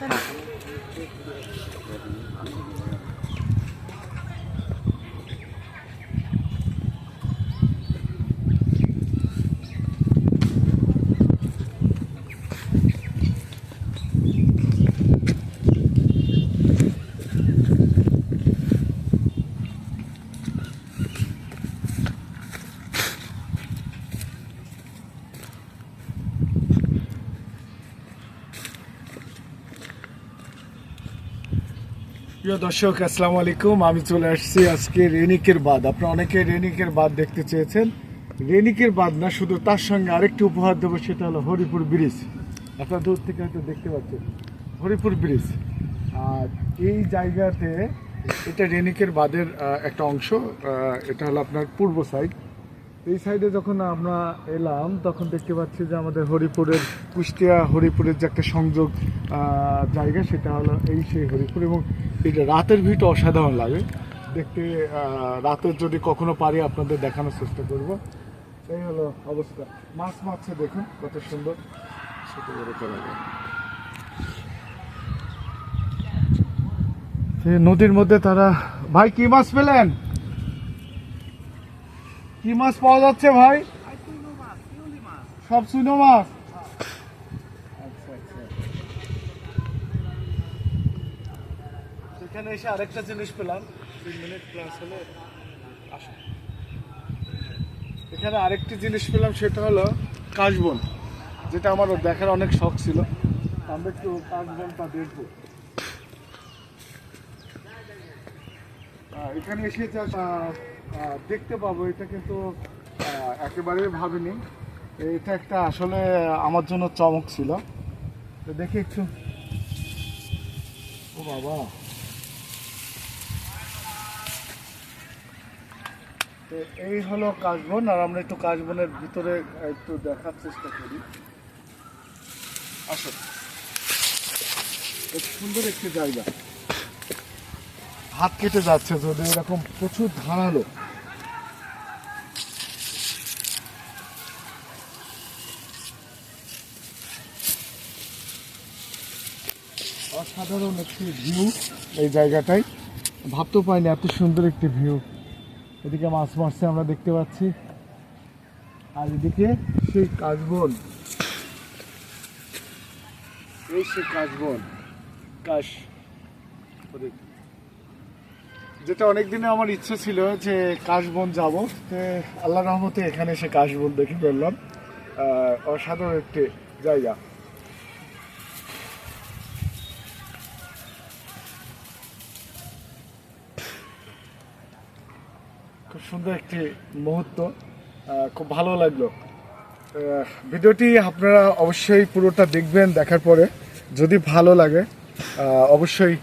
아. প্রিয় দর্শক, আসসালামু আলাইকুম। আমি চলে আসছি আজকে রেনিকের বাদ আপনারা অনেকে রেনিকের বাদ দেখতে চেয়েছেন। রেনিকের বাদ না, শুধু তার সঙ্গে আরেকটি উপহার দেবো, সেটা হলো হরিপুর ব্রিজ। আপনারা দূর থেকে হয়তো দেখতে পাচ্ছেন। হরিপুর ব্রিজ। আর এই জায়গাতে এটা রেনিকের বাদের একটা অংশ। এটা হলো আপনার পূর্ব সাইড। এই সাইডে যখন আমরা এলাম, তখন দেখতে পাচ্ছি যে আমাদের হরিপুরের কুষ্টিয়া, হরিপুরের যে একটা সংযোগ জায়গা, সেটা হলো এই সেই হরিপুর। এবং এটা রাতের ভিউটা অসাধারণ লাগে। দেখতে রাতের যদি কখনো পারি আপনাদের দেখানোর চেষ্টা করব। এই হলো অবস্থা। মাছ মারছে, দেখুন কত সুন্দর। ছোট বড় করা যায়। নদীর মধ্যে তারা, ভাই, কি মাছ পেলেন? কি মাছ পাওয়া যাচ্ছে, ভাই? সব চুনো মাছ। এখানে এসে আরেকটা জিনিস পেলাম। তিন মিনিট হলে আসো। এখানে আরেকটি জিনিস পেলাম সেটা হলো কাশবন যেটা আমার দেখার অনেক শখ ছিল। আমরা একটু কাশবনটা দেখব। এখানে এসে যা দেখতে পাবো এটা কিন্তু একেবারেই ভাবিনি। এটা একটা আসলে আমার জন্য চমক ছিল। তো দেখি একটু। ও বাবা। তো এই হলো কাশবন, আর আমরা একটু কাশবনের ভিতরে একটু দেখার চেষ্টা করি। আসো। সুন্দর একটি জায়গা। হাত কেটে যাচ্ছে, যদি এরকম প্রচুর ধারালো। অসাধারণ একটি ভিউ এই জায়গাটায়। ভাবতেও পাইনি এত সুন্দর একটি ভিউ এদিকে মাছ মারছে আমরা দেখতে পাচ্ছি। আর এদিকে সেই কাশবন। এই সেই কাশবন, কাশ। যেটা অনেক দিনে আমার ইচ্ছে ছিল যে কাশবন যাব। আল্লাহ রহমতে এখানে সে কাশবন দেখে ফেললাম। অসাধারণ একটি জায়গা। সুন্দর একটি মুহূর্ত। খুব ভালো লাগল। ভিডিওটি আপনারা অবশ্যই পুরোটা দেখবেন দেখার পরে যদি ভালো লাগে অবশ্যই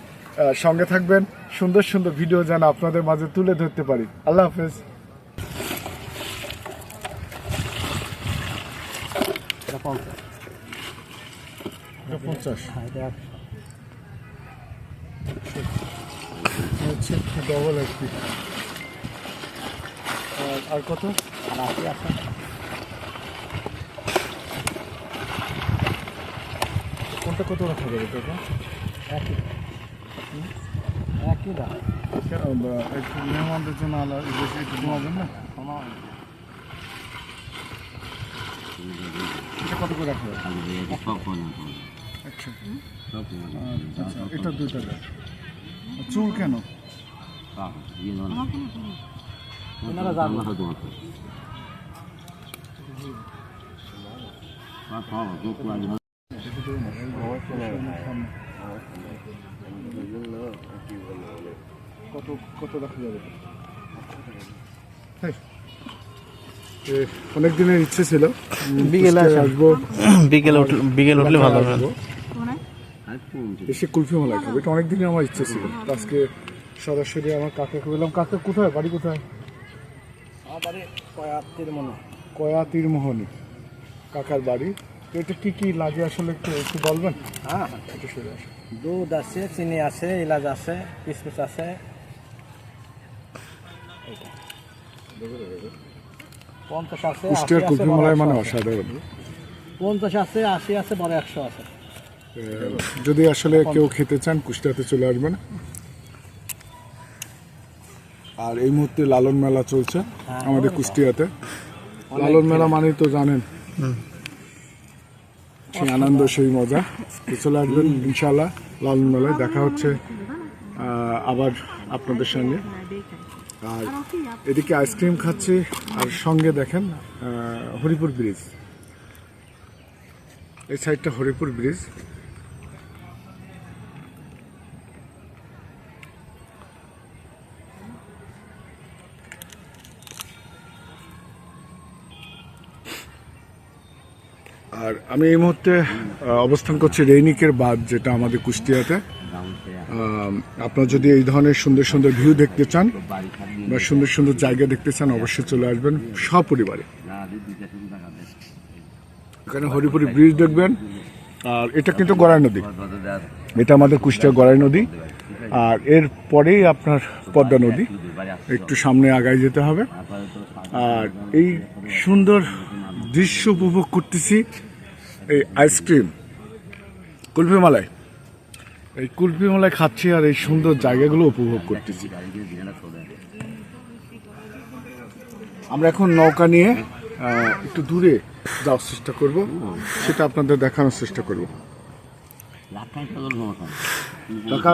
সঙ্গে থাকবেন। সুন্দর সুন্দর ভিডিও যেন আপনাদের মাঝে তুলে ধরতে পারি। আল্লাহ হাফেজ। পঞ্চাশ। হচ্ছে ডবল একটি। আর আর কত কোনটা কত রাখা যাবে টাকা একই। একই দাম। একটু মেহমানদের জন্য আলাদা বেশি একটু কমাবেন না কত করে রাখা আচ্ছা এটা দুই চুল কেন ওনারা কত কত রাখা যাবে? অনেক দিনের ইচ্ছে ছিল। বিকেলে আসব। বিকেল বিকেল উঠলে ভালো হবে। এসে কুলফি মালাই খাব। এটা অনেক দিনের আমার ইচ্ছে ছিল। আজকে সরাসরি আমার কাকাকে বললাম কাকা কোথায়? বাড়ি কোথায়? আমারে কয়াত্তির মনে? কয়া তীরমোহনী কাকার বাড়ি। তো এটা কি কি লাগে আসলে একটু একটু বলবেন? হ্যাঁ একটু সরে আসুন। দুধ আছে চিনি আছে এলাচ আছে কিশমিশ আছে। পঞ্চাশ আছে কুষ্টিয়ার মানে অসাধারণ। পঞ্চাশ আছে আশি আছে বড় একশো আছে। যদি আসলে কেউ খেতে চান কুষ্টিয়াতে চলে আসবেন। আর এই মুহূর্তে লালন মেলা চলছে হ্যাঁ, আমাদের কুষ্টিয়াতে। লালন মেলা মানেই তো জানেন। সেই আনন্দ সেই মজা। চলে আসবেন ইনশাল্লাহ লালন মেলায়। দেখা হচ্ছে আবার আপনাদের সঙ্গে আর এদিকে আইসক্রিম খাচ্ছি আর সঙ্গে দেখেন হরিপুর ব্রিজ। এই সাইডটা হরিপুর ব্রিজ। আর আমি এই মুহূর্তে অবস্থান করছি রেইনিকের বাঁধ, যেটা আমাদের কুষ্টিয়াতে। আপনারা যদি এই ধরনের সুন্দর সুন্দর ভিউ দেখতে চান বা সুন্দর সুন্দর জায়গা দেখতে চান, অবশ্যই চলে আসবেন সপরিবারে। এখানে হরিপুরি ব্রিজ দেখবেন, আর এটা কিন্তু গড়াই নদী। এটা আমাদের কুষ্টিয়া গড়াই নদী। আর এর পরেই আপনার পদ্মা নদী। একটু সামনে আগায় যেতে হবে। আর এই সুন্দর দৃশ্য উপভোগ করতেছি এই আইসক্রিম কুলফি মালায় এই কুলফি মালায় খাচ্ছি আর এই সুন্দর জায়গাগুলো উপভোগ করতেছি। আমরা এখন নৌকা নিয়ে একটু দূরে যাওয়ার চেষ্টা করব। সেটা আপনাদের দেখানোর চেষ্টা করব। কাকা